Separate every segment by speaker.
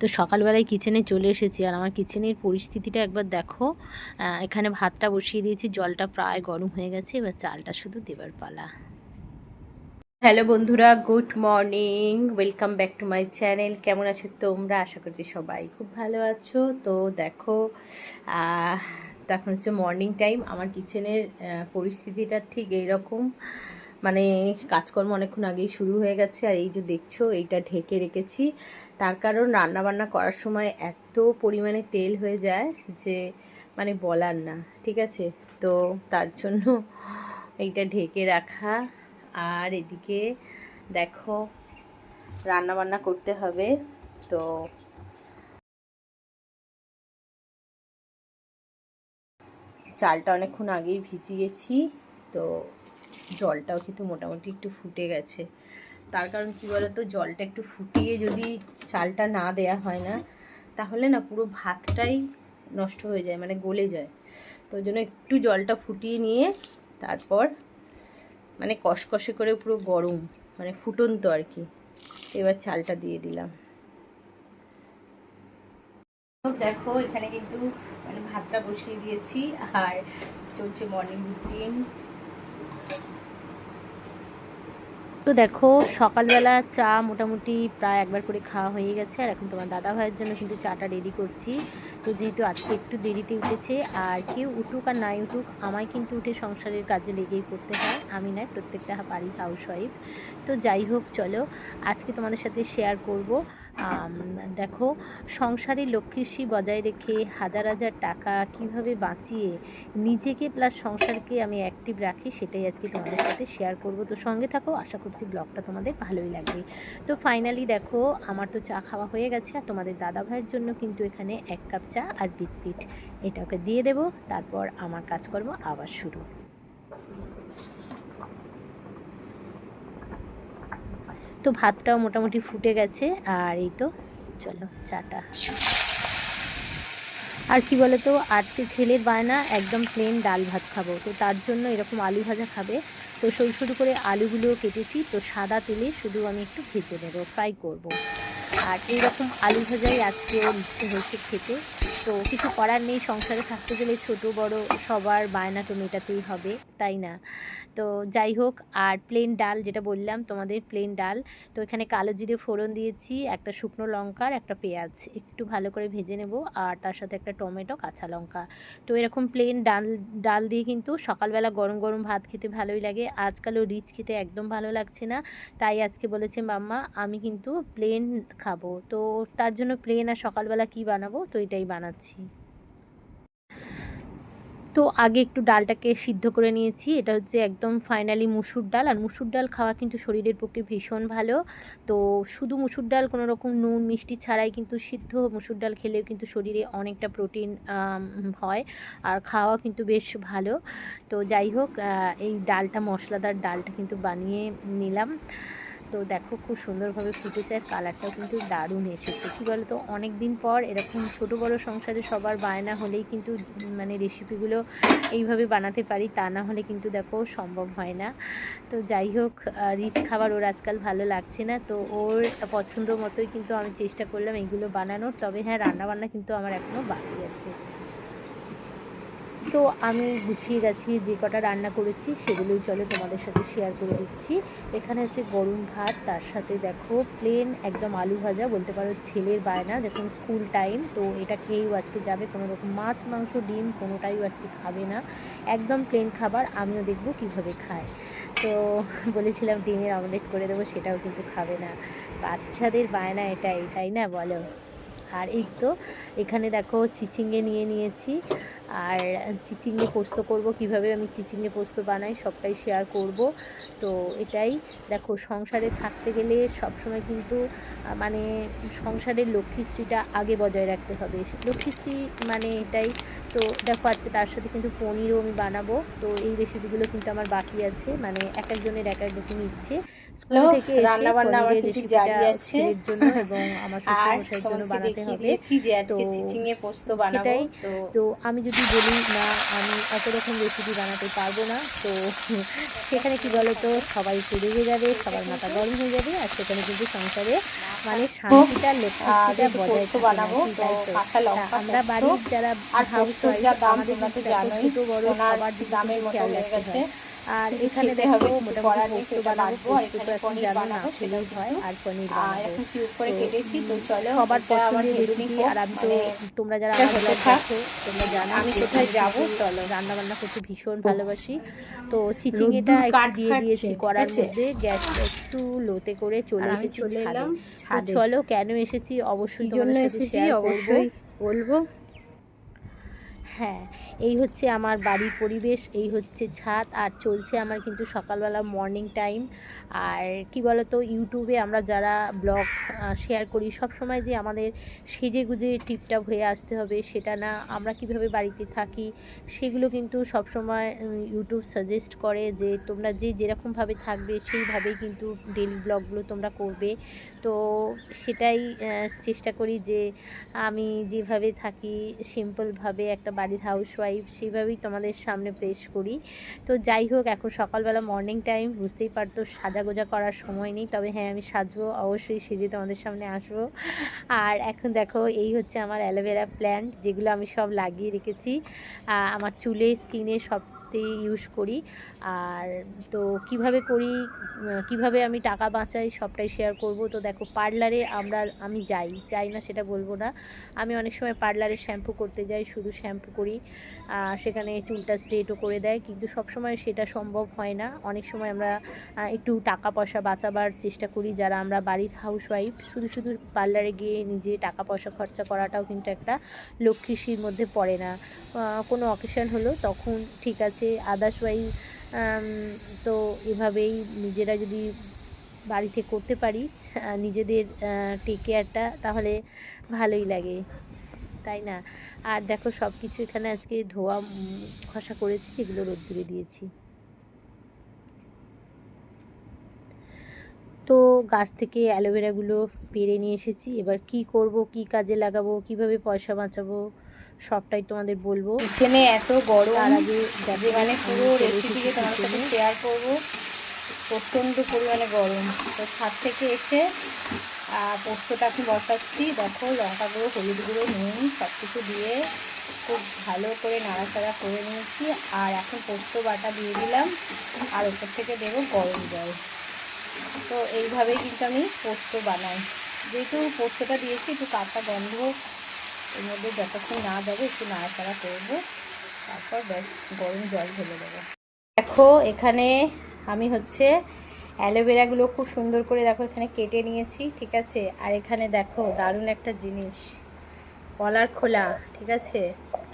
Speaker 1: তো সকালবেলায় কিচেনে চলে এসেছি। আর আমার কিচেনের পরিস্থিতিটা একবার দেখো। এখানে ভাতটা বসিয়ে দিয়েছি, জলটা প্রায় গরম হয়ে গেছে। এবার চালটা শুধু দেবার পালা। হ্যালো বন্ধুরা good morning welcome back to my channel কেমন আছো তোমরা? আশা করছি সবাই খুব ভালো আছো। তো দেখো এখন হচ্ছে মর্নিং টাইম আমার কিচেনের পরিস্থিতিটা ঠিক এইরকম। মানে কাজকর্ম অনেকক্ষণ আগেই শুরু হয়ে গেছে আর এই যে দেখছ, এইটা ঢেকে রেখেছি। তার কারণ রান্না বান্না করার সময় এত পরিমাণে তেল হয়ে যায় যে মানে বলার না, ঠিক আছে? তো তার জন্য এইটা ঢেকে রাখা। আর এদিকে দেখো রান্না বান্না করতে হবে। তো চালটা অনেকক্ষণ আগেই ভিজিয়েছি। তো জলটাও কিন্তু মোটামুটি একটু ফুটে গেছে। তার কারণ কী বলতো? জলটা একটু ফুটিয়ে যদি চালটা না দেয়া হয় না, তাহলে না পুরো ভাতটাই নষ্ট হয়ে যায় মানে গলে যায়। তো জন্য একটু জলটা ফুটিয়ে নিয়ে তারপর মানে কষকষে করে পুরো গরম মানে ফুটন্ত আর কি, এবার চালটা দিয়ে দিলাম। দেখো, এখানে কিন্তু মানে ভাতটা বসিয়ে দিয়েছি, আর চলছে মর্নিং রুটিন তো দেখো, সকালবেলা চা মোটামুটি প্রায় একবার করে খাওয়া হয়ে গেছে। আর এখন তোমার দাদা ভাইয়ের জন্য কিন্তু চাটা রেডি করছি। তো যেহেতু আজকে একটু দেরিতে উঠেছে, আর কেউ উঠুক আর নাই উঠুক, আমায় কিন্তু উঠে সংসারের কাজে লেগেই পড়তে হয়। আমি নয়, প্রত্যেকটা বাড়ির হাউস ওয়াইফ তো যাই হোক, চলো, আজকে তোমাদের সাথে শেয়ার করব। দেখো, সংসারে লক্ষ্মীশ্রী বজায় রেখে হাজার হাজার টাকা কীভাবে বাঁচিয়ে নিজেকে প্লাস সংসারকে আমি অ্যাক্টিভ রাখি, সেটাই আজকে তোমাদের সাথে শেয়ার করব। তো সঙ্গে থাকো, আশা করছি ব্লগটা তোমাদের ভালোই লাগবে। তো ফাইনালি দেখো, আমার তো চা খাওয়া হয়ে গেছে, আর তোমাদের দাদা ভাইয়ের জন্য কিন্তু এখানে এক কাপ চা আর বিস্কিট এটা ওকে দিয়ে দেবো, তারপর আমার কাজকর্ম আবার শুরু। তো ভাতটাও মোটামুটি ফুটে গেছে, আর এই তো চলো চাটা। আর কি বলো তো আজকে ছেলের বায়না একদম প্লেন ডাল ভাত খাব, তো তার জন্য এরকম আলু ভাজা খাবে। তো সরু সরু করে আলুগুলো কেটেছি, তো সাদা তেলে শুধু আমি একটু ভেজে নেব ফ্রাই করব। আর এইরকম আলু ভাজাই আজকে হয়েছে খেতে। তো কিছু করার নেই, সংসারে থাকতে গেলে ছোট, বড় সবার বায়না তো মেটাতেই হবে, তাই না? তো যাই হোক, আর প্লেন ডাল যেটা বললাম, তোমাদের প্লেন ডাল। তো এখানে কালো জিরে ফোড়ন দিয়েছি, একটা শুকনো লঙ্কার, একটা পেঁয়াজ। একটু ভালো করে ভেজে নেব, আর তার সাথে একটা টমেটো, কাঁচা লঙ্কা। তো এরকম প্লেন ডাল ডাল দিয়ে কিন্তু সকালবেলা গরম গরম ভাত খেতে ভালোই লাগে। আজকালও রিচ খেতে একদম ভালো লাগছে না, তাই আজকে বলেছে মাম্মা, আমি কিন্তু প্লেন খাব। তো তার জন্য প্লেন আর সকালবেলা কি বানাবো? তো এটাই বানাচ্ছি। তো আগে একটু ডালটাকে সিদ্ধ করে নিয়েছি। এটা হচ্ছে একদম ফাইনালি মুসুর ডাল। আর মুসুর ডাল খাওয়া কিন্তু শরীরের পক্ষে ভীষণ ভালো। তো শুধু মুসুর ডাল, কোনো রকম নুন, মিষ্টি ছাড়াই কিন্তু সিদ্ধ মুসুর ডাল খেলেও কিন্তু শরীরে অনেকটা প্রোটিন হয়। আর খাওয়া কিন্তু বেশ ভালো। তো যাই হোক এই ডালটা, মশলাদার ডালটা কিন্তু বানিয়ে নিলাম। তো দেখো খুব সুন্দরভাবে ফুটেছে, আর কালারটাও কিন্তু দারুণ এসেছে। কী বলো তো অনেক দিন পর এরকম ছোট বড় সংসারে সবার বায়না হলেই কিন্তু মানে রেসিপিগুলো এইভাবে বানাতে পারি, তা না হলে কিন্তু দেখো সম্ভব হয় না। তো যাই হোক রিচ খাবার ওর আজকাল ভালো লাগছে না, তো ওর পছন্দ মতোই কিন্তু আমি চেষ্টা করলাম এইগুলো বানানোর, তবে হ্যাঁ রান্নাবান্না কিন্তু আমার এখনও বাকি আছে। তো আমি গুছিয়ে গেছি, যে কটা রান্না করেছি সেগুলোই চলো তোমাদের সাথে শেয়ার করে দিচ্ছি। এখানে হচ্ছে গরম ভাত, তার সাথে দেখো প্লেন একদম আলু ভাজা, বলতে পারো ছেলের বায়না যখন স্কুল টাইম তো এটা খেয়েও আজকে যাবে কোনো রকম মাছ, মাংস, ডিম, কোনোটাই ও আজকে খাবে না। একদম প্লেন খাবার, আমিও দেখব কীভাবে খায়। তো বলেছিলাম ডিমের অমলেট করে দেবো, সেটাও কিন্তু খাবে না। বাচ্চাদের বায়না এটাই, তাই না বলো? আর এই তো, এখানে দেখো চিচিঙ্গে নিয়ে নিয়েছি। আর চিচিঙ্গে পোস্ত করব, কীভাবে আমি চিচিঙ্গে পোস্ত বানাই সবটাই শেয়ার করব। তো এটাই, দেখো সংসারে থাকতে গেলে সবসময় কিন্তু মানে সংসারের লক্ষ্মীশ্রীটা আগে বজায় রাখতে হবে। লক্ষ্মীশ্রী মানে এটাই, তো দেখো আজকে তার সাথে কিন্তু পনিরও আমি বানাবো। তো এই রেসিপিগুলো কিন্তু আমার বাকি আছে মানে এক একজনের এক এক রকম ইচ্ছে। স্কুল থেকে এসে
Speaker 2: রান্নাবান্না আমার
Speaker 1: পনিরের
Speaker 2: জারি আছে।
Speaker 1: এবং আমার শ্বশুরমশাইয়ের জন্য বানাতে হবে
Speaker 2: যে আজকে
Speaker 1: তো
Speaker 2: পোস্ত বানাবো তো
Speaker 1: তো আমি যদি বলি না আমি অত রকম রেসিপি বানাতে পারব না তো সেখানে কি বলতো সবাই একটু রেগে যাবে সবার মাথা গরম হয়ে যাবে আর সেখানে কিন্তু সংসারে মানে শান্তিটা লক্ষ্মীটা
Speaker 2: যেহেতু
Speaker 1: বজায়
Speaker 2: বানাবো, তো
Speaker 1: তো? তা আমরা বাড়ির যারা হাউস
Speaker 2: দাম
Speaker 1: আমাদের
Speaker 2: তো
Speaker 1: কিন্তু
Speaker 2: জানোই,
Speaker 1: ছোট বড় সবার দিকে
Speaker 2: দামের মতো
Speaker 1: খেয়াল
Speaker 2: হয়ে
Speaker 1: রাখতে
Speaker 2: গেছে।
Speaker 1: হয় আর এখানে দেখো মোটামুটি পোস্ত বানাবো পোস্ত
Speaker 2: এখানে
Speaker 1: জানো না
Speaker 2: বানাবো,
Speaker 1: খেলেই
Speaker 2: সেটা
Speaker 1: হয়। আর পনির বানাবো।
Speaker 2: কিউব করে কেটেছি? তো চলো
Speaker 1: সবার
Speaker 2: এটা
Speaker 1: পছন্দের রেসিপি আর আমি তো
Speaker 2: মানে
Speaker 1: তোমরা যারা
Speaker 2: এটা
Speaker 1: আমার ব্লগ দেখো তোমরা জানো
Speaker 2: আমি কোথায় যাব, চলো।
Speaker 1: রান্না বান্না করতে ভীষণ ভালোবাসি। তো চিচিংয়েটা
Speaker 2: রোদ্দুর
Speaker 1: একটু দিয়ে দিয়েছি কড়ার মধ্যে। গ্যাসটা একটু লোতে করে চলে
Speaker 2: আমি
Speaker 1: এসেছি
Speaker 2: চলে
Speaker 1: ছাদে। চলো কেন এসেছি? অবশ্যই
Speaker 2: জন্য
Speaker 1: তোমাদের সাথে
Speaker 2: এসেছি?
Speaker 1: শেয়ার করব।
Speaker 2: অবশ্যই বলব।
Speaker 1: হ্যাঁ। এই হচ্ছে আমার বাড়ির পরিবেশ, এই হচ্ছে ছাদ, আর চলছে আমার কিন্তু সকালবেলা মর্নিং টাইম আর কি বলতো ইউটিউবে আমরা যারা ব্লগ শেয়ার করি সব সময় যে আমাদের সেজে গুজে টিপটাপ হয়ে আসতে হবে, সেটা না আমরা কীভাবে বাড়িতে থাকি, সেগুলো কিন্তু সব সময় ইউটিউব সাজেস্ট করে যে তোমরা যে যেরকমভাবে থাকবে, সেইভাবেই কিন্তু ডেলি ব্লগগুলো তোমরা করবে। তো সেটাই চেষ্টা করি যে আমি যেভাবে থাকি সিম্পলভাবে একটা বাড়ির হাউস ওয়াইফ সেইভাবেই তোমাদের সামনে পেশ করি। তো যাই হোক, এখন সকালবেলা মর্নিং টাইম বুঝতেই পারতো সাজা গোজা করার সময় নেই। তবে হ্যাঁ আমি সাজবো, অবশ্যই সেজে তোমাদের সামনে আসব। আর এখন দেখো, এই হচ্ছে আমার অ্যালোভেরা প্ল্যান্ট যেগুলো আমি সব লাগিয়ে রেখেছি। আমার চুলে স্কিনে সবতে ইউজ করি। আর তো কীভাবে করি কীভাবে আমি টাকা বাঁচাই সবটাই শেয়ার করব। তো দেখো পার্লারে আমরা, আমি যাই যাই না সেটা বলব না। আমি অনেক সময় পার্লারে শ্যাম্পু করতে যাই, শুধু শ্যাম্পু করি। সেখানে চুলটা স্ট্রেটও করে দেয়, কিন্তু সব সময় সেটা সম্ভব হয় না। অনেক সময় আমরা একটু টাকা পয়সা বাঁচাবার চেষ্টা করি, যারা আমরা বাড়ির হাউস ওয়াইফ শুধু শুধু পার্লারে গিয়ে নিজে টাকা পয়সা খরচা করাটাও কিন্তু একটা লক্ষ্মীশির মধ্যে পড়ে না। কোনো অকেশন হলো তখন ঠিক আছে। আদার্সওয়াইজ তো এভাবেই নিজেরা যদি বাড়িতে করতে পারি নিজেদের টেক কেয়ারটা তাহলে ভালোই লাগে, তাই না? আর দেখো সব কিছু এখানে আজকে ধোয়া ঘষা করেছি, যেগুলো রোদ্দুরে দিয়েছি। তো গাছ থেকে অ্যালোভেরাগুলো পেরে নিয়ে এসেছি, এবার কি করব, কি কাজে লাগাবো, কীভাবে পয়সা বাঁচাবো? সবটাই তোমাদের বলব।
Speaker 2: কিচেনে এত গরম
Speaker 1: তার আগে
Speaker 2: যে মানে পুরো রেসিপিকে তোমার সাথে শেয়ার করব প্রচণ্ড পরিমাণে গরম। তো ছাদ থেকে এসে পোস্তটা এখন বসাচ্ছি। দেখো লঙ্কা গুঁড়ো হলুদ গুঁড়ো নুন সব কিছু দিয়ে খুব ভালো করে নাড়াচাড়া করে নিয়েছি। আর এখন পোস্ত বাটা দিয়ে দিলাম। আর ওপর থেকে দেবো গরম জল। তো এইভাবেই কিন্তু আমি পোস্ত বানাই। যেহেতু পোস্তটা দিয়েছি একটু কাঁচা গন্ধ এর মধ্যে যতক্ষণ না দেবো একটু নাড়াচাড়া করব। তারপর ব্যাস, গরম জল ঢেলে দেবো। দেখো, এখানে আমি হচ্ছে অ্যালোভেরাগুলো খুব সুন্দর করে দেখো এখানে কেটে নিয়েছি, ঠিক আছে? আর এখানে দেখো, দারুণ একটা জিনিস। কলার খোলা, ঠিক আছে?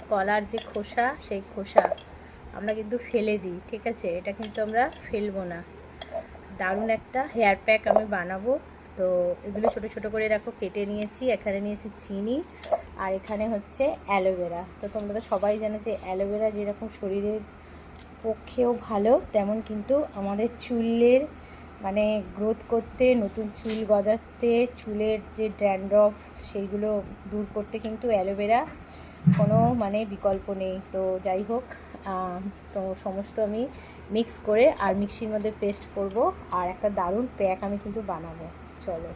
Speaker 2: কলার যে খোসা, সেই খোসা আমরা কিন্তু ফেলে দিই, ঠিক আছে? এটা কিন্তু আমরা ফেলব না। দারুণ একটা হেয়ার প্যাক আমি বানাবো। তো এগুলো ছোট ছোট করে দেখো, কেটে নিয়েছি। এখানে নিয়েছি চিনি আর এখানে হচ্ছে অ্যালোভেরা। তো তোমরা তো সবাই জানো যে অ্যালোভেরা যেরকম শরীরের পক্ষেও ভালো, তেমন কিন্তু আমাদের চুলের মানে গ্রোথ করতে, নতুন চুল গজাতে, চুলের যে ড্যান্ড্রফ সেইগুলো দূর করতে কিন্তু অ্যালোভেরা কোনো মানে বিকল্প নেই। তো যাই হোক তো সমস্ত আমি মিক্স করে আর মিক্সির মধ্যে পেস্ট করব। আর একটা দারুণ প্যাক আমি কিন্তু বানাবো। চলো।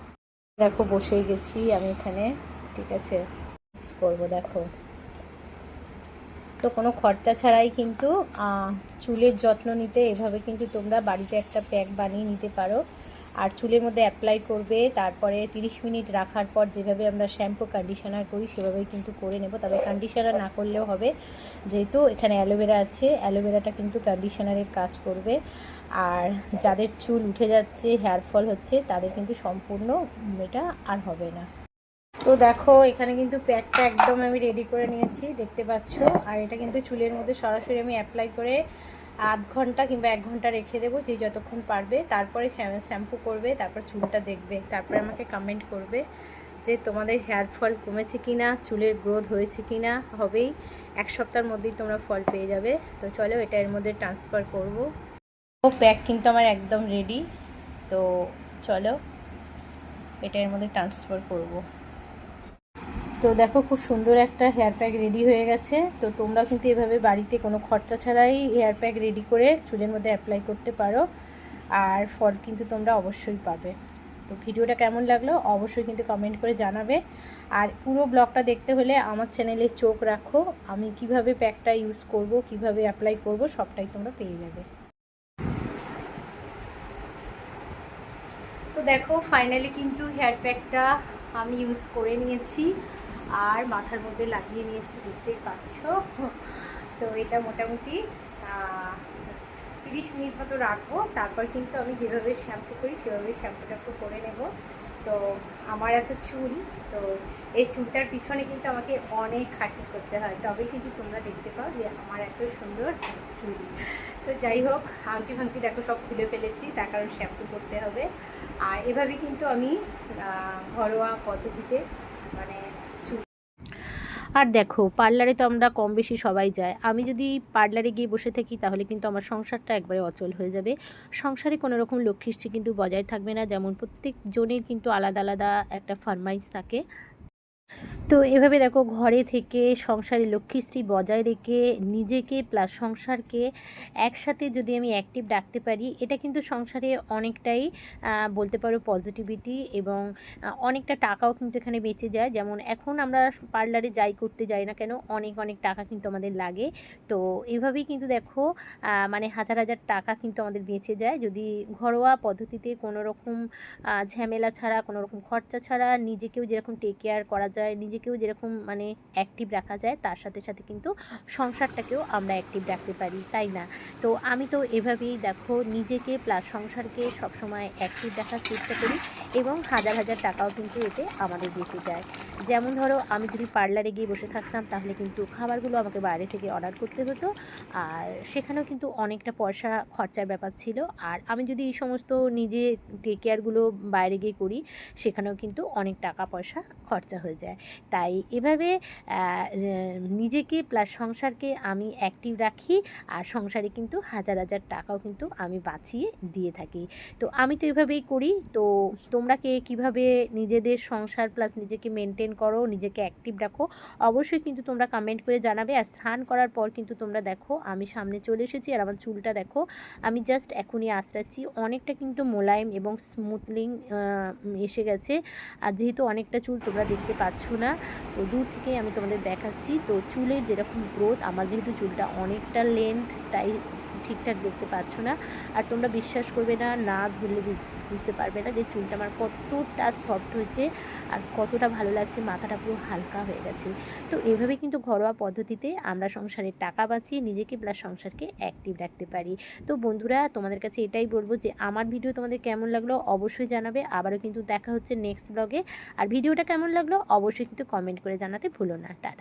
Speaker 2: দেখো, বসেই গেছি আমি এখানে। ঠিক আছে করব, দেখো। তো কোনো খরচা ছাড়াই কিন্তু চুলের যত্ন নিতে এভাবে কিন্তু তোমরা বাড়িতে একটা প্যাক বানিয়ে নিতে পারো। আর চুলের মধ্যে অ্যাপ্লাই করবে, তারপরে 30 মিনিট রাখার পর যেভাবে আমরা শ্যাম্পু কন্ডিশনার করি, সেভাবেই কিন্তু করে নেব। তবে কন্ডিশনার না করলেও হবে। যেহেতু এখানে অ্যালোভেরা আছে অ্যালোভেরাটা কিন্তু কন্ডিশনারের কাজ করবে। আর যাদের চুল উঠে যাচ্ছে হেয়ার ফল হচ্ছে, তাদের কিন্তু সম্পূর্ণ এটা আর হবে না। তো দেখো, এখানে কিন্তু প্যাকটা একদম আমি রেডি করে নিয়েছি, দেখতে পাচ্ছ? আর এটা কিন্তু চুলের মধ্যে সরাসরি আমি অ্যাপ্লাই করে আধ ঘণ্টা কিংবা এক ঘণ্টা রেখে দেবো, যে যতক্ষণ পারবে। তারপরে শ্যাম্পু করবে, তারপর চুলটা দেখবে। তারপরে আমাকে কমেন্ট করবে যে তোমাদের হেয়ার ফল কমেছে কি না চুলের গ্রোথ হয়েছে কি না হবেই। এক সপ্তাহের মধ্যেই তোমরা ফল পেয়ে যাবে। তো চলো, এটা এর মধ্যে ট্রান্সফার করব। ও প্যাক কিন্তু আমার একদম রেডি
Speaker 1: তো চলো এটা এর মধ্যে ট্রান্সফার করব। তো দেখো খুব সুন্দর একটা হেয়ার প্যাক রেডি হয়ে গেছে, তো তোমরা কিন্তু এভাবে বাড়িতে কোনো খরচা ছাড়াই হেয়ার প্যাক রেডি করে চুলের মধ্যে অ্যাপ্লাই করতে পারো, আর ফল কিন্তু তোমরা অবশ্যই পাবে। তো ভিডিওটা কেমন লাগল অবশ্যই কিন্তু কমেন্ট করে জানাবে, আর পুরো ব্লগটা দেখতে হলে আমার চ্যানেলে চোখ রাখো, আমি কীভাবে প্যাকটা ইউজ করব, কীভাবে অ্যাপ্লাই করব সবটাই তোমরা পেয়ে যাবে। তো দেখো ফাইনালি কিন্তু হেয়ার প্যাকটা আমি ইউজ করে নিয়েছি। আর মাথার মধ্যে লাগিয়ে নিয়েছি, দেখতেই পাচ্ছ। তো এটা মোটামুটি তিরিশ মিনিট মতো রাখব। তারপর কিন্তু আমি যেভাবে শ্যাম্পু করি, সেভাবে শ্যাম্পুটা করে নেব। তো আমার এত চুল, তো এই চুলটার পিছনে কিন্তু আমাকে অনেক খাটি করতে হয়। তবে কিন্তু তোমরা দেখতে পাও যে আমার এত সুন্দর চুল। তো যাই হোক আংটি ফাংটি দেখো সব খুলে ফেলেছি, তার কারণ শ্যাম্পু করতে হবে। আর এভাবে কিন্তু আমি ঘরোয়া পদ্ধতিতে মানে আর দেখো, পার্লারে তো আমরা কম বেশি সবাই যাই। আমি যদি পার্লারে গিয়ে বসে থাকি, তাহলে কিন্তু আমার সংসারটা একবারে অচল হয়ে যাবে। সংসারে কোনো রকম লক্ষ্মীশ্রী কিন্তু বজায় থাকবে না। যেমন প্রত্যেক জনের কিন্তু আলাদা আলাদা একটা ফার্মাইজ থাকে। তো এভাবে দেখো ঘরে থেকে সংসারে লক্ষ্মীশ্রী বজায় রেখে নিজেকে প্লাস সংসারকে একসাথে যদি আমি অ্যাক্টিভ রাখতে পারি, এটা কিন্তু সংসারে অনেকটাই বলতে পারো পজিটিভিটি এবং অনেকটা টাকাও কিন্তু এখানে বেঁচে যায়। যেমন এখন আমরা পার্লারে যাই করতে যাই না কেন, অনেক অনেক টাকা কিন্তু আমাদের লাগে। তো এভাবেই কিন্তু দেখো মানে হাজার হাজার টাকা কিন্তু আমাদের বেঁচে যায়। যদি ঘরোয়া পদ্ধতিতে কোনো রকম ঝামেলা ছাড়া কোনো রকম খরচা ছাড়া নিজেকেও যেরকম টেক কেয়ার করা যায় নিজেকেও যেরকম মানে অ্যাক্টিভ রাখা যায়, তার সাথে সাথে কিন্তু সংসারটাকেও আমরা অ্যাক্টিভ রাখতে পারি, তাই না? তো আমি তো এভাবেই দেখো নিজেকে প্লাস সংসারকে সবসময় অ্যাক্টিভ রাখার চেষ্টা করি এবং হাজার হাজার টাকাও কিন্তু এতে আমাদের বেঁচে যায়। যেমন ধরো আমি যদি পার্লারে গিয়ে বসে থাকতাম, তাহলে কিন্তু খাবারগুলো আমাকে বাইরে থেকে অর্ডার করতে হতো। আর সেখানেও কিন্তু অনেকটা পয়সা খরচার ব্যাপার ছিল। আর আমি যদি এই সমস্ত নিজে টেক কেয়ারগুলো বাইরে গিয়ে করি, সেখানেও কিন্তু অনেক টাকা পয়সা খরচা হয়ে যায়। তাই এভাবে নিজেকে প্লাস সংসারকে আমি অ্যাক্টিভ রাখি, আর সংসারে কিন্তু হাজার হাজার টাকাও কিন্তু আমি বাঁচিয়ে দিয়ে থাকি। তো আমি তো এভাবেই করি। তো তোমরা কে কীভাবে নিজেদের সংসার প্লাস নিজেকে মেনটেন করো, নিজেকে অ্যাক্টিভ রাখো, অবশ্যই কিন্তু তোমরা কমেন্ট করে জানাবে। আর স্নান করার পর কিন্তু তোমরা দেখো, আমি সামনে চলে এসেছি আর আমার চুলটা দেখো, আমি জাস্ট এখনই আঁচড়াচ্ছি। অনেকটা কিন্তু মোলায়েম এবং স্মুথলিং এসে গেছে। আর যেহেতু অনেকটা চুল তোমরা দেখতে পাচ্ছ না তো দূর থেকে আমি তোমাদের দেখাচ্ছি। তো চুলের যেরকম গ্রোথ আমার যেহেতু চুলটা অনেকটা লেন্থ তাই ঠিকঠাক দেখতে পাচ্ছ না। আর তোমরা বিশ্বাস করবে না না ধরলে বুঝ- বুঝতে পারবে না যে চুলটা আমার কতটা সফট হয়েছে আর কতটা ভালো লাগছে, মাথাটা পুরো হালকা হয়ে গেছে। তো এভাবে কিন্তু ঘরোয়া পদ্ধতিতে আমরা সংসারের টাকা বাঁচিয়ে নিজেকে প্লাস সংসারকে অ্যাক্টিভ রাখতে পারি। তো বন্ধুরা, তোমাদের কাছে এটাই বলব যে আমার ভিডিও তোমাদের কেমন লাগল অবশ্যই জানাবে। আবারও কিন্তু দেখা হচ্ছে নেক্সট ব্লগে আর ভিডিওটা কেমন লাগল অবশ্যই কিন্তু কমেন্ট করে জানাতে ভুলো না। টাটা।